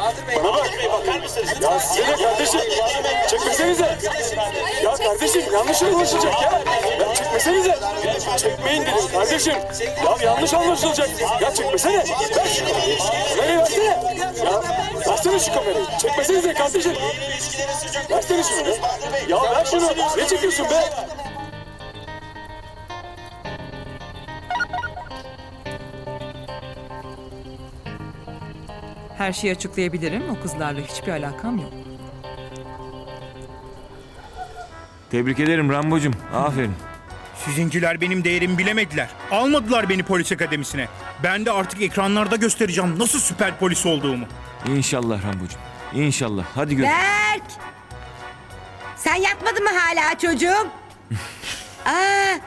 Bana bak. Ya size kardeşim? Çekmesenize. Ya kardeşim yanlış anlaşılacak ya. Ya çekmesenize. Çekmeyin dedim kardeşim. Ya yanlış anlaşılacak. Ya çekmesene. Ver kamerayı. Versene. Ya versene şu kamerayı. Çekmesenize kardeşim. Versene şunu. Ya ver şunu. Ne çekiyorsun be? Her şeyi açıklayabilirim. O kızlarla hiçbir alakam yok. Tebrik ederim Rambocum. Aferin. Sizinkiler benim değerimi bilemediler. Almadılar beni polis akademisine. Ben de artık ekranlarda göstereceğim nasıl süper polis olduğumu. İnşallah Rambocum. İnşallah. Hadi gör. Berk! Sen yatmadın mı hala çocuğum? Aa,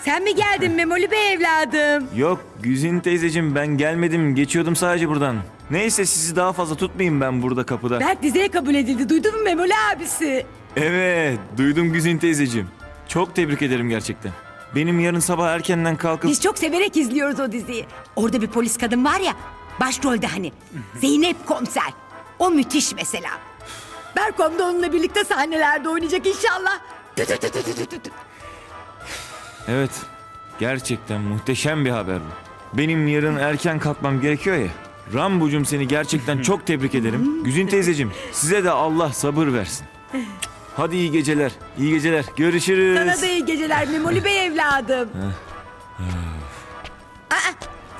sen mi geldin Memoli Bey evladım? Yok Güzin teyzeciğim ben gelmedim. Geçiyordum sadece buradan. Neyse sizi daha fazla tutmayayım ben burada kapıda. Berk dizeye kabul edildi. Duydun mu Memoli abisi? Evet duydum Güzin teyzeciğim. Çok tebrik ederim gerçekten. Benim yarın sabah erkenden kalkıp... Biz çok severek izliyoruz o diziyi. Orada bir polis kadın var ya, başrolde hani. Zeynep Komiser. O müthiş mesela. Berkom da onunla birlikte sahnelerde oynayacak inşallah. Tü tü tü tü tü tü tü. Evet gerçekten muhteşem bir haber bu. Benim yarın erken kalkmam gerekiyor ya. Rambucum seni gerçekten çok tebrik ederim. Güzin teyzeciğim size de Allah sabır versin. Hadi iyi geceler. İyi geceler. Görüşürüz. Sana da iyi geceler Memoli Bey evladım. Aa,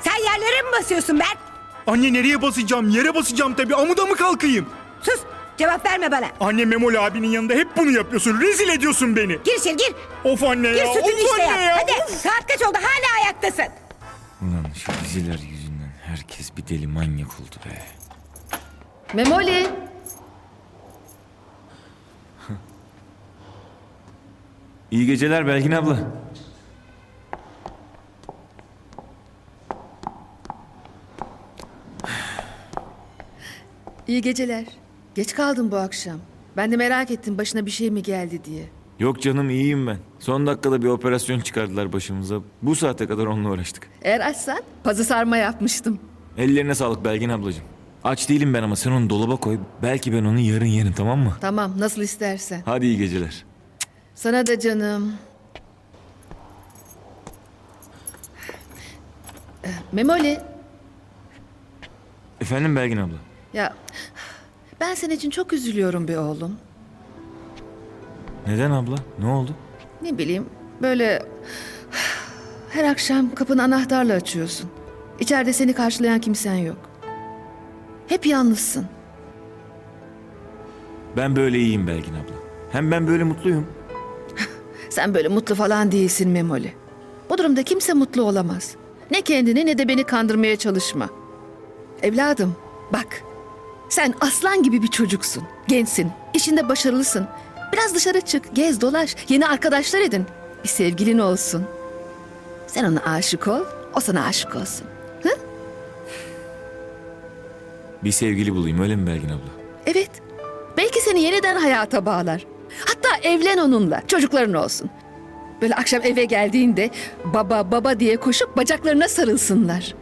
sen yerlere mi basıyorsun Berk? Anne nereye basacağım? Yere basacağım tabii. Amuda mı kalkayım? Sus, cevap verme bana. Anne Memoli abinin yanında hep bunu yapıyorsun. Rezil ediyorsun beni. Gir içeri gir. Of anne Gir ya. sütünü Of işte anne yap. ya. Hadi saat kaç oldu hala ayaktasın. Ulan şu diziler yüzünden herkes bir deli manyak oldu be. Memoli. İyi geceler Belgin abla. İyi geceler. Geç kaldın bu akşam. Ben de merak ettim başına bir şey mi geldi diye. Yok canım iyiyim ben. Son dakikada bir operasyon çıkardılar başımıza. Bu saate kadar onunla uğraştık. Eğer açsan pazı sarma yapmıştım. Ellerine sağlık Belgin ablacığım. Aç değilim ben ama sen onu dolaba koy. Belki ben onu yarın yerim tamam mı? Tamam nasıl istersen. Hadi iyi geceler. Sana da canım. Memoli. Efendim Belgin abla. Ya ben senin için çok üzülüyorum be oğlum. Neden abla? Ne oldu? Ne bileyim böyle her akşam kapını anahtarla açıyorsun. İçeride seni karşılayan kimsen yok. Hep yalnızsın. Ben böyle iyiyim Belgin abla. Hem ben böyle mutluyum. Sen böyle mutlu falan değilsin Memoli. Bu durumda kimse mutlu olamaz. Ne kendini ne de beni kandırmaya çalışma. Evladım bak. Sen aslan gibi bir çocuksun. Gençsin, işinde başarılısın. Biraz dışarı çık, gez dolaş, yeni arkadaşlar edin. Bir sevgilin olsun. Sen ona aşık ol, o sana aşık olsun. Bir sevgili bulayım öyle mi Belgin abla? Evet. Belki seni yeniden hayata bağlar. Hatta evlen onunla. Çocukların olsun. Böyle akşam eve geldiğinde baba baba diye koşup bacaklarına sarılsınlar.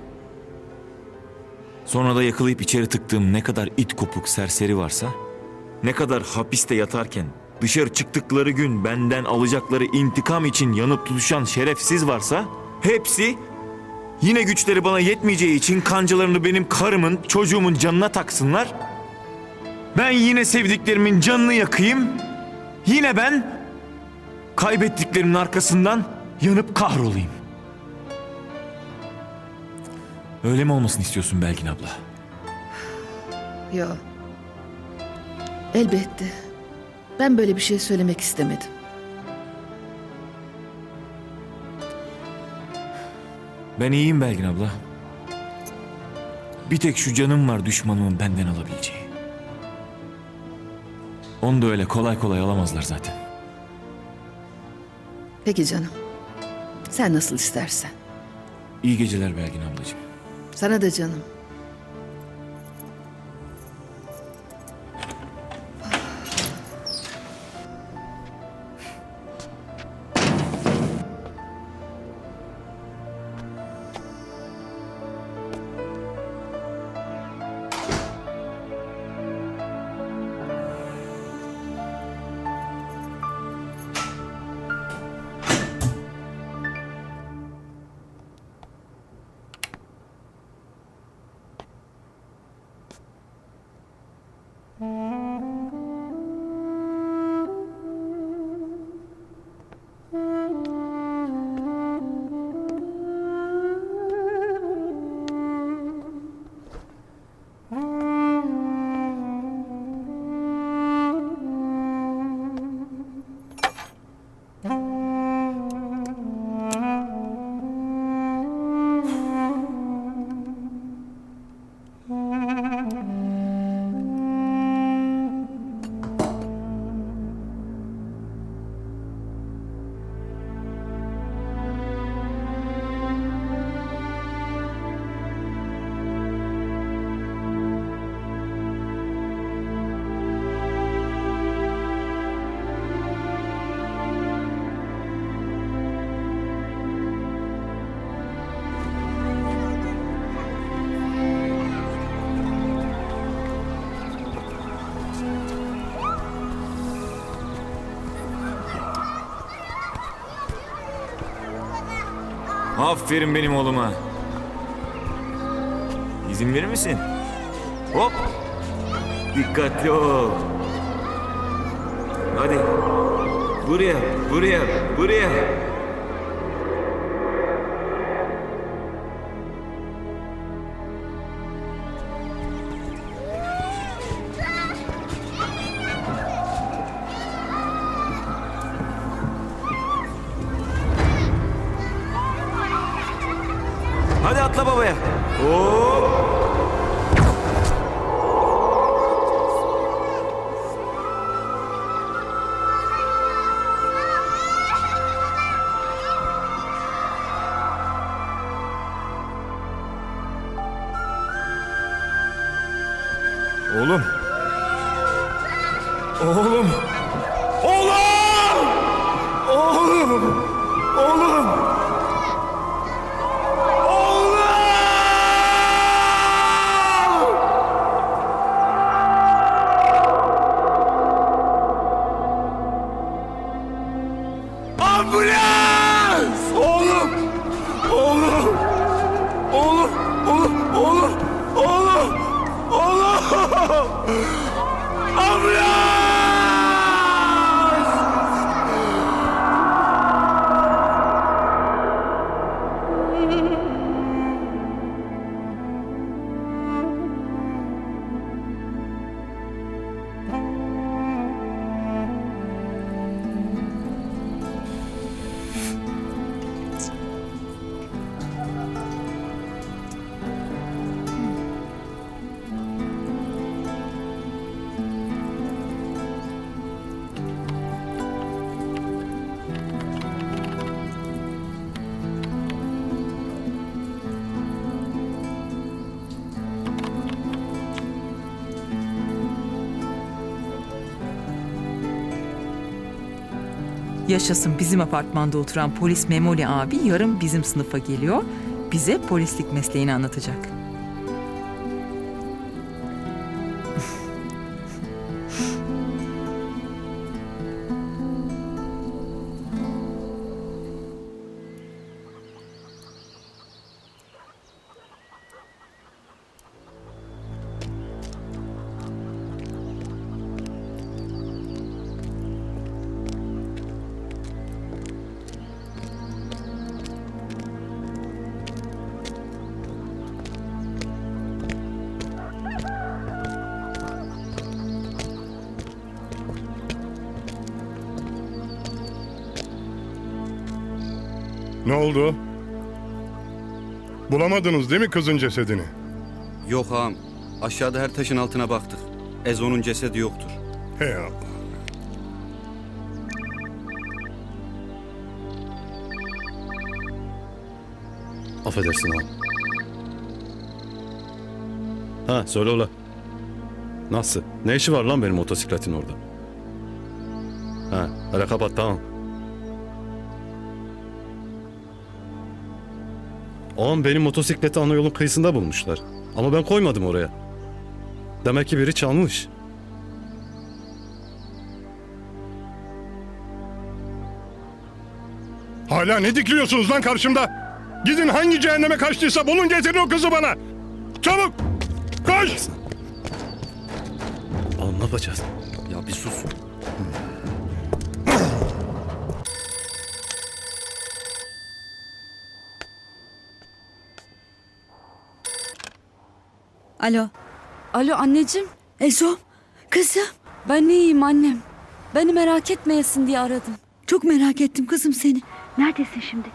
Sonra da yakalayıp içeri tıktığım ne kadar it kopuk serseri varsa, ne kadar hapiste yatarken dışarı çıktıkları gün benden alacakları intikam için yanıp tutuşan şerefsiz varsa, hepsi yine güçleri bana yetmeyeceği için kancalarını benim karımın, çocuğumun canına taksınlar. Ben yine sevdiklerimin canını yakayım. Yine ben kaybettiklerimin arkasından yanıp kahrolayım. Öyle mi olmasını istiyorsun Belgin abla? Yo. Elbette. Ben böyle bir şey söylemek istemedim. Ben iyiyim Belgin abla. Bir tek şu canım var düşmanımın benden alabileceği. Onu da öyle kolay kolay alamazlar zaten. Peki canım. Sen nasıl istersen. İyi geceler Belgin ablacığım. Sana da canım. Aferin benim oğluma. İzin verir misin? Hop. Dikkatli ol. Hadi. Buraya, buraya, buraya. Yaşasın bizim apartmanda oturan polis Memoli abi yarın bizim sınıfa geliyor. Bize polislik mesleğini anlatacak. Ne oldu? Bulamadınız değil mi kızın cesedini? Yok ağam. Aşağıda her taşın altına baktık. Ezo'nun cesedi yoktur. Hey Allah. Affedersin ağam. Ha söyle ola. Nasıl? Ne işi var lan benim motosikletin orada? Ha, hele kapat tamam. Ağam benim motosikleti ana yolun kıyısında bulmuşlar. Ama ben koymadım oraya. Demek ki biri çalmış. Hala ne dikiliyorsunuz lan karşımda? Gidin hangi cehenneme kaçtıysa bulun getirin o kızı bana. Çabuk! Koş! Yapacağız? Ya bir sus. Alo. Alo anneciğim, Ezo. Kızım. ben iyiyim annem. Beni merak etmeyesin diye aradım. Çok merak ettim kızım seni. Neredesin şimdi?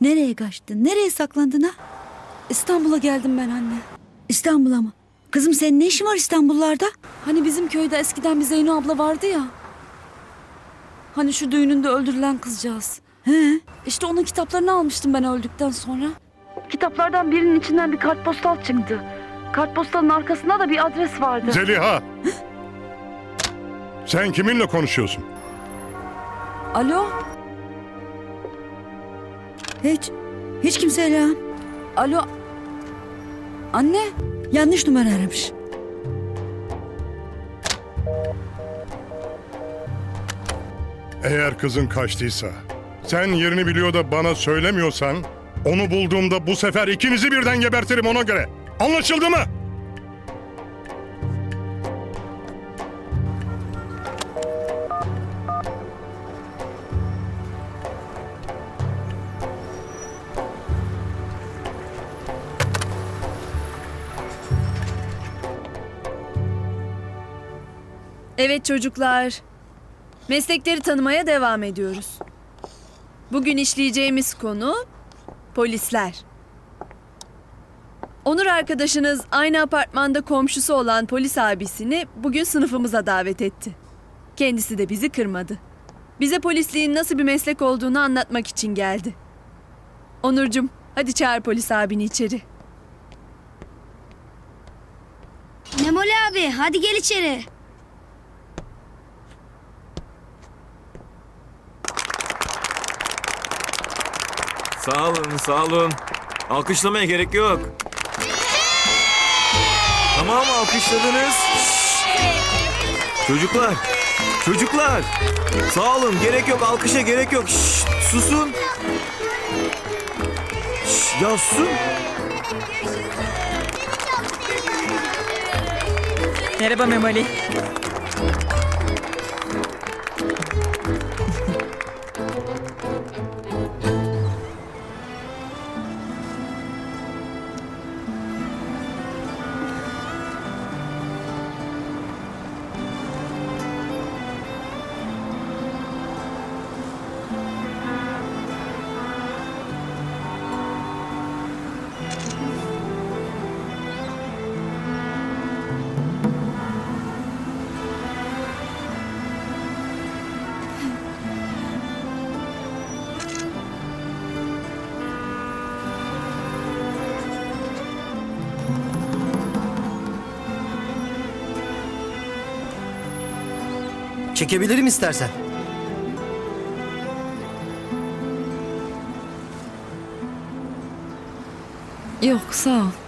Nereye kaçtın? Nereye saklandın ha? İstanbul'a geldim ben anne. İstanbul'a mı? Kızım senin ne işin var İstanbullarda? Hani bizim köyde eskiden bir Zeyno abla vardı ya. Hani şu düğününde öldürülen kızcağız. He. İşte onun kitaplarını almıştım ben öldükten sonra. Kitaplardan birinin içinden bir kartpostal çıktı. Kartpostalın arkasında da bir adres vardı. Zeliha! Sen kiminle konuşuyorsun? Alo, Hiç. Hiç kimseyle. alo. Anne, Yanlış numara aramış. Eğer kızın kaçtıysa, sen yerini biliyor da bana söylemiyorsan, Onu bulduğumda bu sefer ikinizi birden gebertirim ona göre. Anlaşıldı mı? Evet çocuklar. Meslekleri tanımaya devam ediyoruz. Bugün işleyeceğimiz konu polisler. Onur arkadaşınız aynı apartmanda komşusu olan polis abisini bugün sınıfımıza davet etti. Kendisi de bizi kırmadı. Bize polisliğin nasıl bir meslek olduğunu anlatmak için geldi. Onurcum, hadi çağır polis abini içeri. Memoli abi hadi gel içeri. Sağ olun, sağ olun. Alkışlamaya gerek yok. Tamam alkışladınız. Çocuklar, çocuklar. Sağ olun, gerek yok, alkışa gerek yok. Şşş, susun. Şşş, ya susun. Merhaba Memoli. Çekebilirim istersen. Yok, sağ ol.